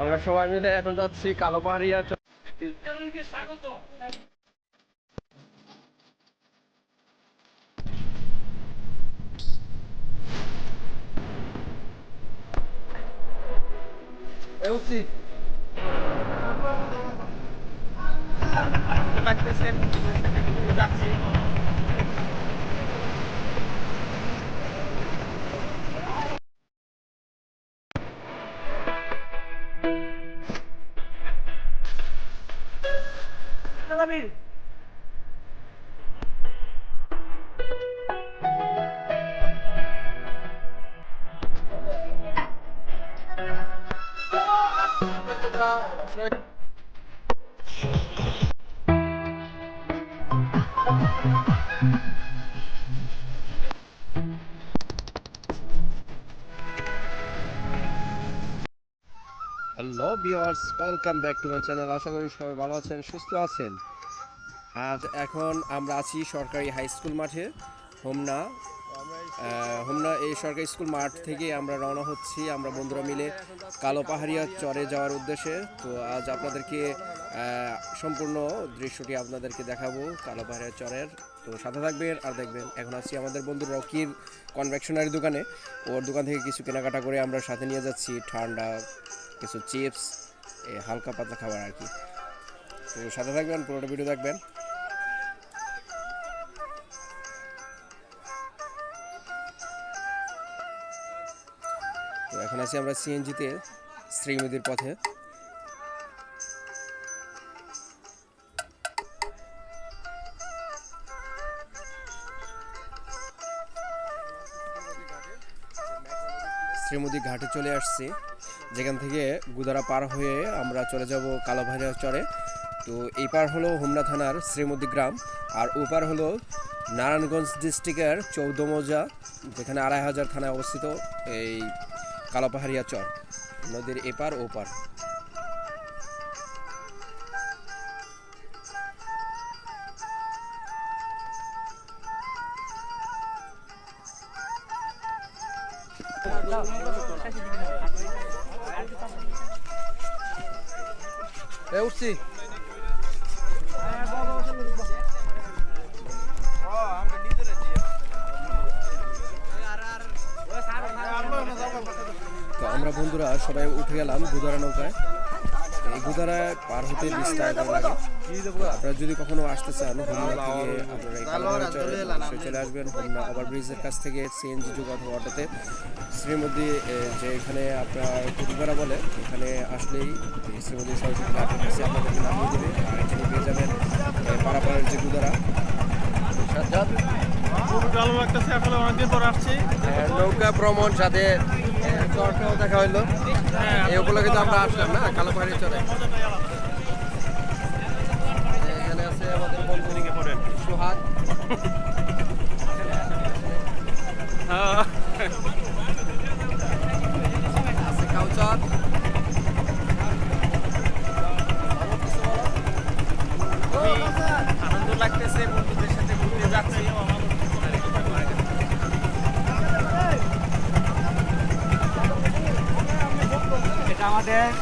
আমরা সবাই মিলে এখন যাচ্ছি কালো পাহাড়িয়া উঠছি। যাচ্ছি hello viewers welcome back to my channel আশা করি সবাই ভালো আছেন, সুস্থ আছেন। আর এখন আমরা আছি সরকারি হাই স্কুল মাঠে, হোমনা। হোমনা এই সরকারি স্কুল মাঠ থেকে আমরা রওনা হচ্ছি, আমরা বন্ধুরা মিলে কালো পাহাড়িয়া চরে যাওয়ার উদ্দেশ্যে। তো আজ আপনাদেরকে সম্পূর্ণ দৃশ্যটি আপনাদেরকে দেখাবো কালো পাহাড়িয়া চরের। তো সাথে থাকবেন আর দেখবেন, এখন আছি আমাদের বন্ধু রকির কনভেকশনারি দোকানে। ওর দোকান থেকে কিছু কেনাকাটা করে আমরা সাথে নিয়ে যাচ্ছি, ঠান্ডা কিছু চিপস হালকা পাতলা খাবার আর কি। তো সাথে থাকবেন, পুরোটা ভিডিও দেখবেন। আছি আমরা সিএনজিতে শ্রীমতির পথে। শ্রীমতী ঘাটে চলে আসছি। যেখান থেকে গুদারা পার হয়ে আমরা চলে যাব কালোভাইরা চরে। তো এই পার হলো হোমনা থানার শ্রীমতী গ্রাম। আর ওপার হলো নারায়ণগঞ্জ ডিস্ট্রিক্টের চৌদ্দমৌজা যেখানে আড়াই হাজার থানায় অবস্থিত এই কালোপাহাড়িয়া চর নদীর এপার ওপার। এ উঠছি। তো আমরা বন্ধুরা সবাই উঠে গেলাম গুদারা নৌকায়। এই গুদারায় পার হতে বিশ টাকা করে লাগে। আপনারা যদি কখনো আসতে চান হোমনা থেকে আপনারা এই অবশ্যই চলে আসবেন। হোমনা ওভার ব্রিজের কাছ থেকে সিএনজি যুগ অথবা অটোতে শ্রীমতী যে এখানে আপনার কুটুপাড়া বলে এখানে আসলেই শ্রীমতী সরস্বতী কাছে আপনাদেরকে নামিয়ে দেবে। আর এখানে পেয়ে যাবেন পাড়াপাড়ার যে গুদারা। সাজ্জাদ খুব ভালো লাগতেছে আসলে অনেকদিন পর আসছি। নৌকা ভ্রমণ সাথে চরটাও দেখা হইল। এই উপলক্ষে তো আমরা আসলাম না, কালো পাহাড়ি চরে। এখানে আছে আমাদের বন্ধু সুহাগ। আনন্দ লাগতেছে বন্ধুদের সাথে ঘুরতে যাচ্ছি এটা আমাদের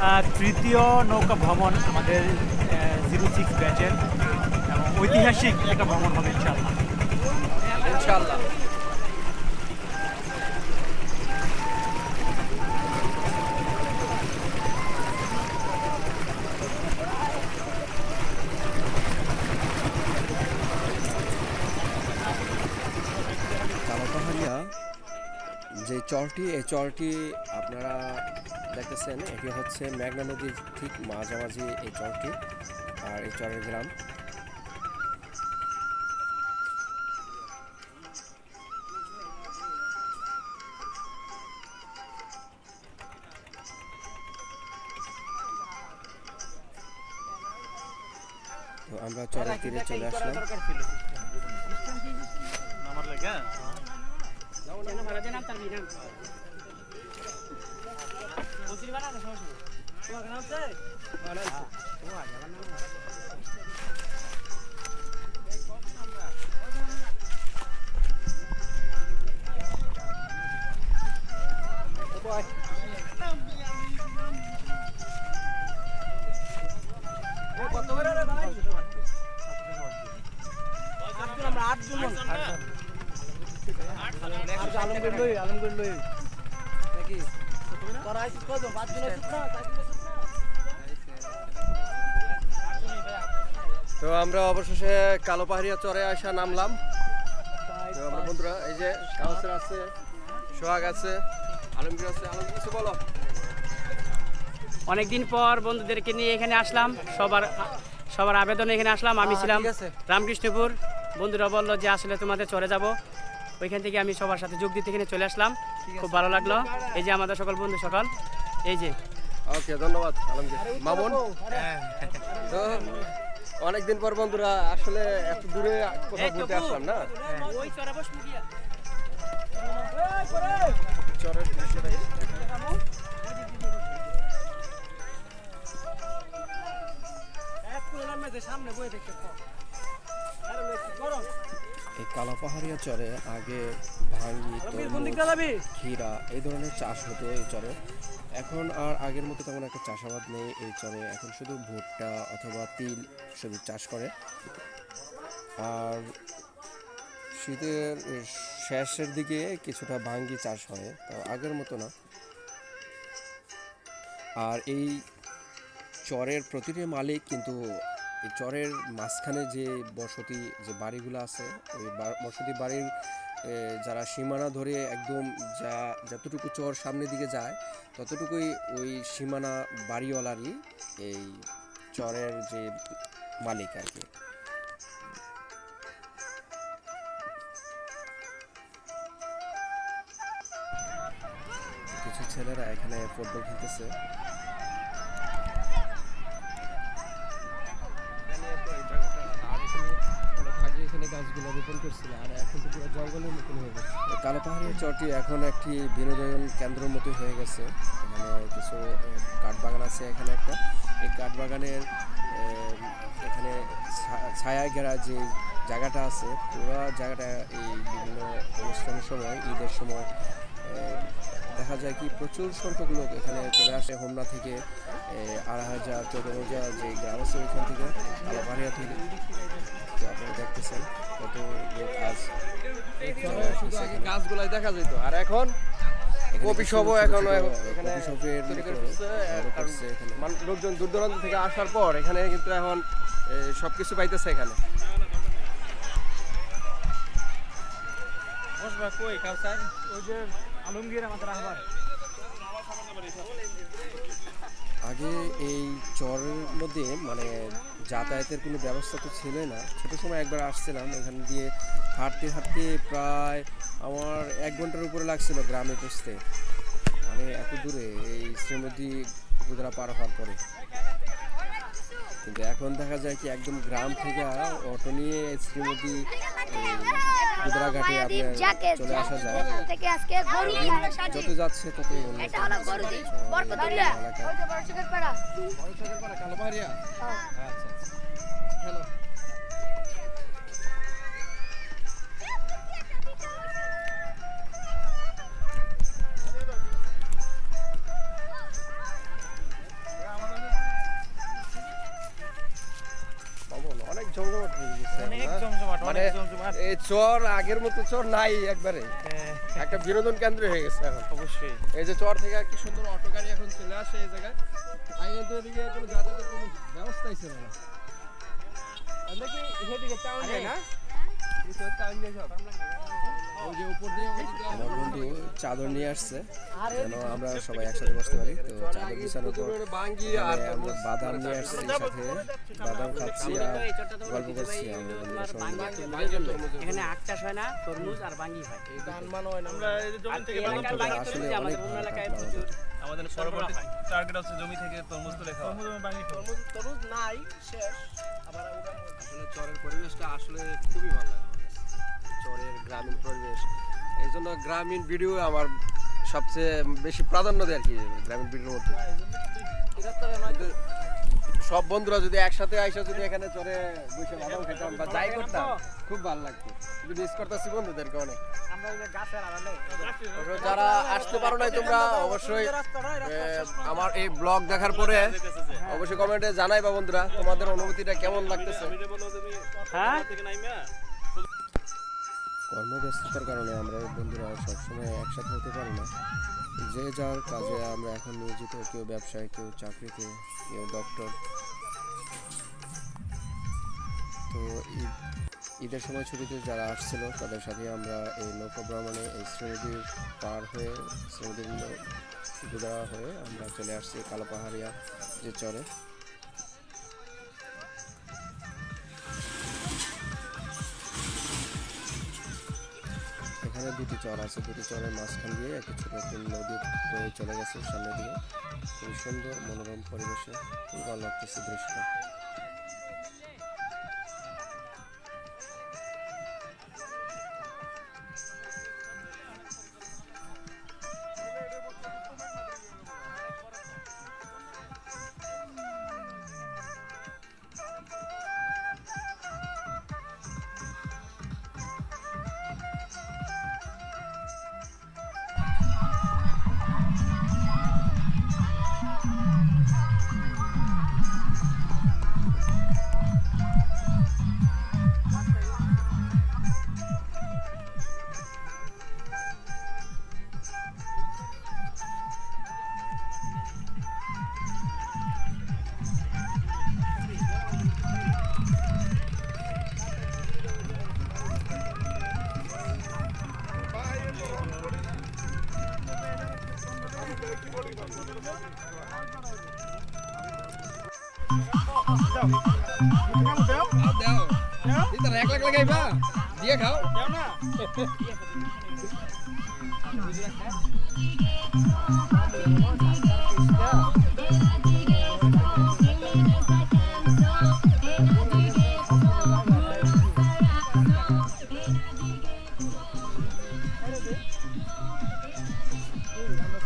আহ, তৃতীয় নৌকা ভ্রমণ আমাদের জিরো সিক্স ব্যাচের। এবং ঐতিহাসিক একটা ভ্রমণ হবে ইনশাল্লাহ ইনশাআল্লাহ। কালোপাহাড়িয়া যে চরটি এই চরটি আপনারা দেখতেছেন এটি হচ্ছে মেঘনা নদীর ঠিক মাঝামাঝি এই চরটি আর এই চরের গ্রাম। তো আমরা চরের তীরে চলে আসলাম। আমার লাগে আলমগুল ভাই আলমগুল ভাই তো আমরা অবশেষে কালো পাহাড়িয়া চরে আসা নামলাম। তো আমরা বন্ধুরা এই যে কাউসার আছে সোহাগ আছে আলমগীর আছে আলমগীর কিছু বলো। অনেকদিন পর বন্ধুদেরকে নিয়ে এখানে আসলাম। সবার সবার আবেদনে এখানে আসলাম। আমি ছিলাম রামকৃষ্ণপুর। বন্ধুরা বলল যে আসলে তোমাদের চলে যাব। ওইখান থেকে আমি সবার সাথে যোগ দিতে এখানে চলে আসলাম। খুব ভালো লাগল। এই যে আমাদের সকল বন্ধু সকল এই যে। ওকে ধন্যবাদ আলমগীর। মামুন তো অনেকদিন পর বন্ধুরা আসলে এত দূরে কোথাও ঘুরতে আসলাম না? সামনে বই দেখতে এই কালো পাহাড়িয়া চরে আগে ভাঙ্গি ক্ষীরা এই ধরনের চাষ হতো এই চরে। এখন আর আগের মতো তেমন একটা চাষাবাদ নেই এই চরে। এখন শুধু ভুট্টা অথবা তিল শুধু চাষ করে। আর শীতের শেষের দিকে কিছুটা ভাঙ্গি চাষ হয় তো আগের মতো না। আর এই চরের প্রতিটি মালিক কিন্তু এই চরের মাঝখানে যে বসতি, যে বাড়িগুলো আছে, ওই বসতি বাড়ির যারা সীমানা ধরে একদম যা, যতটুকু চর সামনের দিকে যায়, ততটুকুই ওই সীমানা বাড়িওয়ালারই এই চরের যে মালিক আর কি। কিছু ছেলেরা এখানে ফুটবল খেলতেছে। কালো পাহাড়ের চরটি এখন একটি বিনোদন কেন্দ্রের মতো হয়ে গেছে। এখানে কিছু কাঠ বাগান আছে এখানে একটা। এই কাঠ বাগানের আহ, এখানে ছায়া ঘেরা যে জায়গাটা আছে পুরো জায়গাটা এই বিভিন্ন অনুষ্ঠানের সময় ঈদের সময় দেখা যায় কি প্রচুর সংখ্যক লোক এখানে চলে আসে। হোমনা থেকে আড়াই হাজার চৌদ্দমজা যে গ্রাম আছে ওইখান থেকে কালাপাহাড়িয়া থেকে। আপনারা দেখতেছেন কত লোক আজ। গাছগুলাই দেখা যেত আর এখন এখন লোকজন দূর দূরান্ত থেকে আসার পর এখানে কিন্তু এখন সব কিছু পাইতেছে এখানে। আলমগীর আমাদের আহ্বান। আগে এই চরের মধ্যে মানে যাতায়াতের কোনো ব্যবস্থা তো ছিল না। ছোটো সময় একবার আসছিলাম, এখান দিয়ে হাঁটতে হাঁটতে প্রায় আমার এক ঘণ্টার উপরে লাগছিল গ্রামে পৌঁছতে। মানে এত দূরে এই শ্রীমতী গুজরা পার হওয়ার পরে। কিন্তু এখন দেখা যায় কি একদম গ্রাম থেকে অটো নিয়ে শ্রীমতী গুজরাঘাটে আপনার চলে আসা যায় থেকে আজকে গরু যত যাচ্ছে তত এটা হলো গরু বরকতুল্লাহ ওই যে বড় চোখের পাড়া। কালো এই চর আগের মতো চর নাই একবারে। একটা বিনোদন কেন্দ্র হয়ে গেছে এখন। অবশ্যই। এই যে চর থেকে কি সুন্দর অটো গাড়ি এখন চলে আসে এই জায়গায়। আগে তো এদিকে কোনো যাতায়াতের কোনো ব্যবস্থাই ছিল না। আমরা কি থেকে টাউন যাই না? টাউন যাই সব। আমার বন্ধু চাদর নিয়ে আসছে। যেন আমরা সবাই একসাথে বসতে পারি। তো চাদর বিছানোর পর বাঙ্গি আর আমরা বাদাম নিয়ে আসছি সাথে। বাদাম খাচ্ছি আর গল্প করছি আমরা এখানে আখ চাষ হয় না তরমুজ আর বাঙ্গি হয়। ধান মান হয় না। আমরা জমি থেকে এই এলাকার আসলে আমাদের অনেক ভালো আমাদের পরবর্তী টার্গেট হচ্ছে জমি থেকে তরমুজ তুলে খাওয়া। তরমুজ তরমুজ নাই শেষ। আবার আসলে চরের পরিবেশটা আসলে খুবই ভালো। চরের গ্রামীণ পরিবেশ। এই জন্য গ্রামীণ ভিডিও আমার সবচেয়ে বেশি প্রাধান্য দেয় আর কি, গ্রামীণ ভিডিওর মধ্যে। সব বন্ধুরা যদি একসাথে আইসা যদি এখানে চরে বসে বাদাম খেতাম বা যাই করতাম, খুব ভালো লাগতো। কিন্তু মিস করতেছি বন্ধুদেরকে অনেক। যারা আসতে পারো নাই তোমরা অবশ্যই আমার এই ব্লগ দেখার পরে অবশ্যই কমেন্টে জানাই বা বন্ধুরা, তোমাদের অনুভূতিটা কেমন লাগতেছে? হ্যাঁ? কর্মব্যস্ততার কারণে আমরা বন্ধুরা সবসময় একসাথে হতে পারি না। যে যার কাজে আমরা এখন নিয়োজিত, কেউ ব্যবসায়, কেউ চাকরিতে, কেউ ডক্টর। তো ঈদ, ঈদের সময় ছুটিতে যারা আসছিল, তাদের সাথে আমরা এই নৌকা ভ্রমণে এই শ্রীনদী পার হয়ে, শ্রীনদীর গুজরা হয়ে আমরা চলে আসছি কালোপাহাড়িয়া যে চরে। এখানে দুটি চর আছে। দুটি চরের মাঝখান দিয়ে একটি ছোট একটি নদী বয়ে চলে গেছে সামনে দিয়ে। খুবই সুন্দর, মনোরম পরিবেশে। ভালো লাগতেছে দৃশ্যটা। এক লাখ লাগাইবা দিয়ে খাও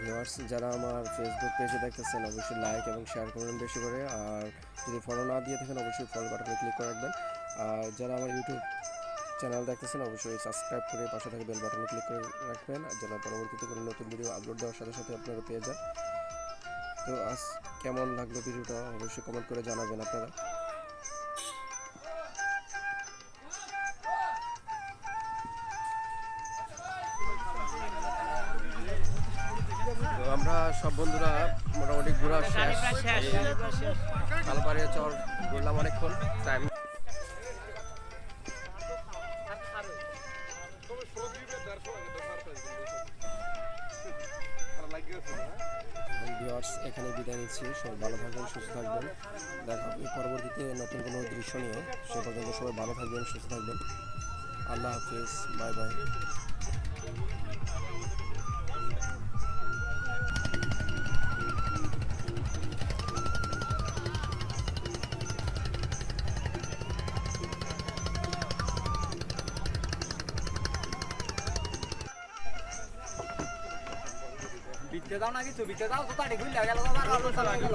Viewers, যারা আমার ফেসবুক পেজে দেখতেছেন, অবশ্যই লাইক এবং শেয়ার করবেন বেশি করে। আর যদি ফলো না দিয়ে থাকেন, অবশ্যই ফলো বাটনে ক্লিক করে রাখবেন। আর যারা আমার ইউটিউব চ্যানেল দেখতেছেন, অবশ্যই সাবস্ক্রাইব করে পাশে থাকা বেল বাটনে ক্লিক করে রাখবেন। আর যেন পরবর্তীতে কোনো নতুন ভিডিও আপলোড দেওয়ার সাথে সাথে আপনারা পেয়ে যান। তো আজ কেমন লাগল ভিডিওটা অবশ্যই কমেন্ট করে জানাবেন আপনারা। আমরা সব বন্ধুরা মোটামুটি ঘোরা শেষ। চর ঘুরলাম অনেকক্ষণ টাইম এখানে বিদায় নিচ্ছি। সবাই ভালো থাকবেন সুস্থ থাকবেন। দেখা হবে পরবর্তীতে নতুন কোনো দৃশ্য নিয়ে। সে পর্যন্ত সবাই ভালো থাকবেন সুস্থ থাকবেন। আল্লাহ হাফিজ বাই বাই। দাও না কিছু দাও তো তাড়ি খুললে গেল আবার আলো চালা গেল।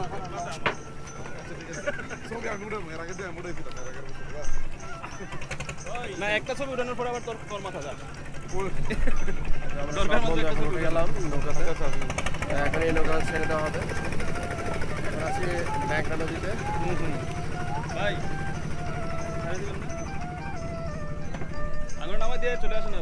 না একটা ছবি উঠানোর পরে আবার তোর তোর মাথা যা। আমরা সব বন্ধু এখন গেলাম নৌকাতে। এখন এই নৌকা ছেড়ে দেওয়া হবে। আছি নদীতে। আঙুল নামা দিয়ে চলে আসুন